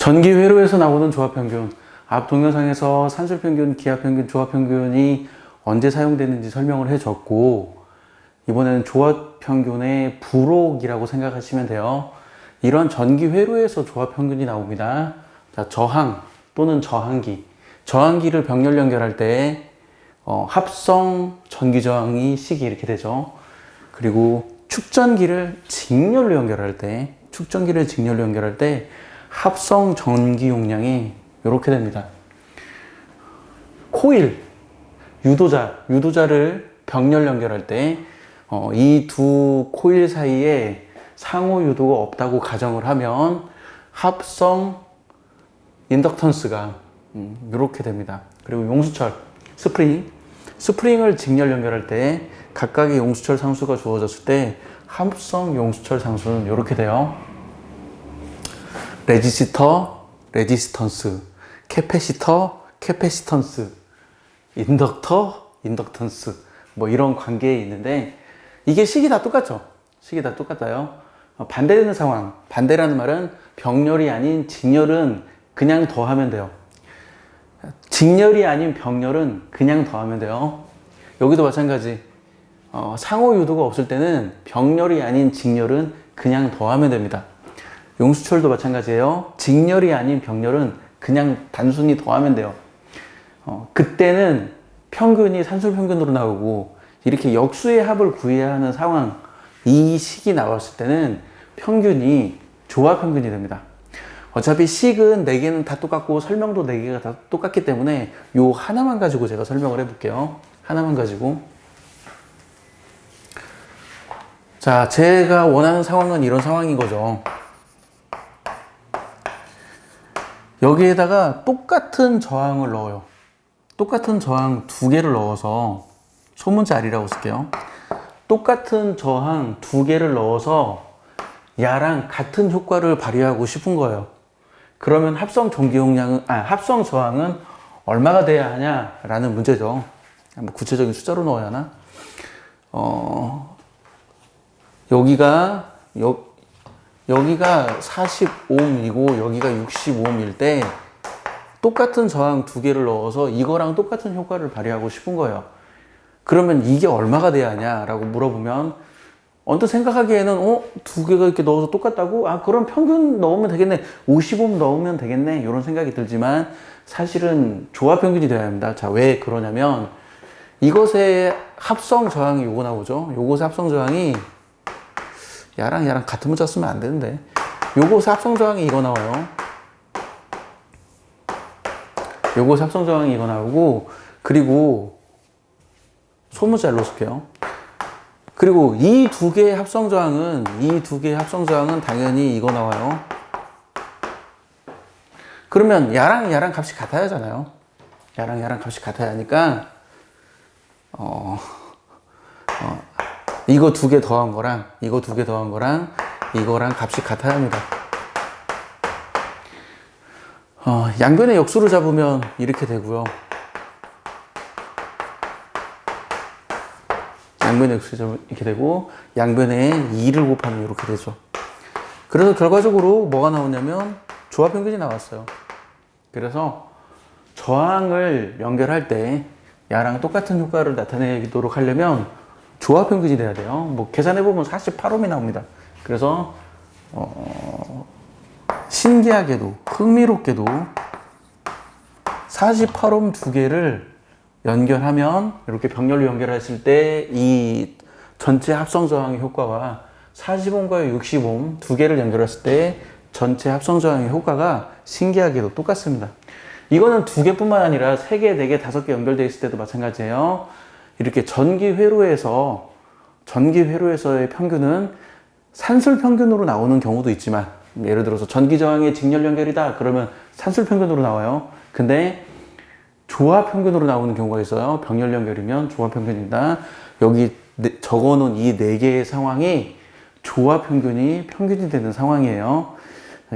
전기 회로에서 나오는 조합 평균. 앞 동영상에서 산술 평균, 기압 평균, 조합 평균이 언제 사용되는지 설명을 해줬고 이번에는 조합 평균의 부록이라고 생각하시면 돼요. 이런 전기 회로에서 조합 평균이 나옵니다. 자, 저항 또는 저항기. 저항기를 병렬 연결할 때 어, 합성 전기 저항이 C기 이렇게 되죠. 그리고 축전기를 직렬로 연결할 때 축전기를 직렬로 연결할 때 합성 전기 용량이 이렇게 됩니다. 코일, 유도자, 유도자를 병렬 연결할 때 이 두 코일 사이에 상호 유도가 없다고 가정을 하면 합성 인덕턴스가 이렇게 됩니다. 그리고 용수철, 스프링, 스프링을 직렬 연결할 때 각각의 용수철 상수가 주어졌을 때 합성 용수철 상수는 이렇게 돼요. 레지스터, 레지스턴스, 캐패시터, 캐패시턴스, 인덕터, 인덕턴스 뭐 이런 관계에 있는데 이게 식이 다 똑같죠. 식이 다 똑같아요. 어, 반대되는 상황, 반대라는 말은 병렬이 아닌 직렬은 그냥 더하면 돼요. 직렬이 아닌 병렬은 그냥 더하면 돼요. 여기도 마찬가지. 어, 상호 유도가 없을 때는 병렬이 아닌 직렬은 그냥 더하면 됩니다. 용수철도 마찬가지예요. 직렬이 아닌 병렬은 그냥 단순히 더하면 돼요. 어, 그때는 평균이 산술 평균으로 나오고 이렇게 역수의 합을 구해야 하는 상황 이 식이 나왔을 때는 평균이 조합 평균이 됩니다. 어차피 식은 4개는 다 똑같고 설명도 4개가 다 똑같기 때문에 요 하나만 가지고 제가 설명을 해볼게요. 하나만 가지고. 자, 제가 원하는 상황은 이런 상황인 거죠. 여기에다가 똑같은 저항을 넣어요. 똑같은 저항 두 개를 넣어서 소문자 R이라고 쓸게요. 똑같은 저항 두 개를 넣어서 야랑 같은 효과를 발휘하고 싶은 거예요. 그러면 합성 전기 용량은 아 합성 저항은 얼마가 돼야 하냐라는 문제죠. 뭐 구체적인 숫자로 넣어야 하나? 어 여기가 여, 여기가 40옴이고 여기가 65옴일 때 똑같은 저항 두 개를 넣어서 이거랑 똑같은 효과를 발휘하고 싶은 거예요. 그러면 이게 얼마가 돼야 하냐라고 물어보면 언뜻 생각하기에는 어? 두 개가 이렇게 넣어서 똑같다고? 아 그럼 평균 넣으면 되겠네 55 넣으면 되겠네 이런 생각이 들지만 사실은 조합 평균이 돼야 합니다 자 왜 그러냐면 이것의 합성 저항이 요거 나오죠 요것의 합성 저항이 야랑 야랑 같은 문자 쓰면 안 되는데 요것의 합성 저항이 이거 나와요 요것의 합성 저항이 이거 나오고 그리고 소문자로 쓸게요 그리고 이 두 개의 합성 저항은 이 두 개의 합성 저항은 당연히 이거 나와요. 그러면 야랑 야랑 값이 같아야 하잖아요. 야랑 야랑 값이 같아야 하니까 어, 어 이거 두 개 더한 거랑 이거 두 개 더한 거랑 이거랑 값이 같아야 합니다. 어, 양변의 역수를 잡으면 이렇게 되고요. 양변의 역수점 이렇게 되고 양변에 2를 곱하면 이렇게 되죠. 그래서 결과적으로 뭐가 나오냐면 조합 평균이 나왔어요. 그래서 저항을 연결할 때 야랑 똑같은 효과를 나타내도록 하려면 조합 평균이 돼야 돼요. 뭐 계산해 보면 48옴이 나옵니다. 그래서 어, 신기하게도 흥미롭게도 48옴 두 개를 연결하면 이렇게 병렬로 연결했을 때 이 전체 합성 저항의 효과가 40옴과 60옴 두 개를 연결했을 때 전체 합성 저항의 효과가 신기하게도 똑같습니다. 이거는 두 개뿐만 아니라 세 개, 네 개, 다섯 개 연결되어 있을 때도 마찬가지예요. 이렇게 전기 회로에서 전기 회로에서의 평균은 산술 평균으로 나오는 경우도 있지만 예를 들어서 전기 저항의 직렬 연결이다 그러면 산술 평균으로 나와요. 근데 조합 평균으로 나오는 경우가 있어요. 병렬 연결이면 조합 평균이다. 여기 네- 적어 놓은 이 네 개의 상황이 조합 평균이 평균이 되는 상황이에요.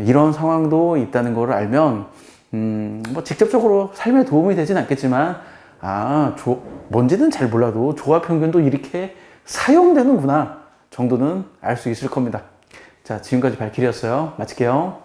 이런 상황도 있다는 것을 알면 음, 뭐 직접적으로 삶에 도움이 되진 않겠지만 아, 조, 뭔지는 잘 몰라도 조합 평균도 이렇게 사용되는구나 정도는 알 수 있을 겁니다. 자, 지금까지 발길이었어요. 마칠게요.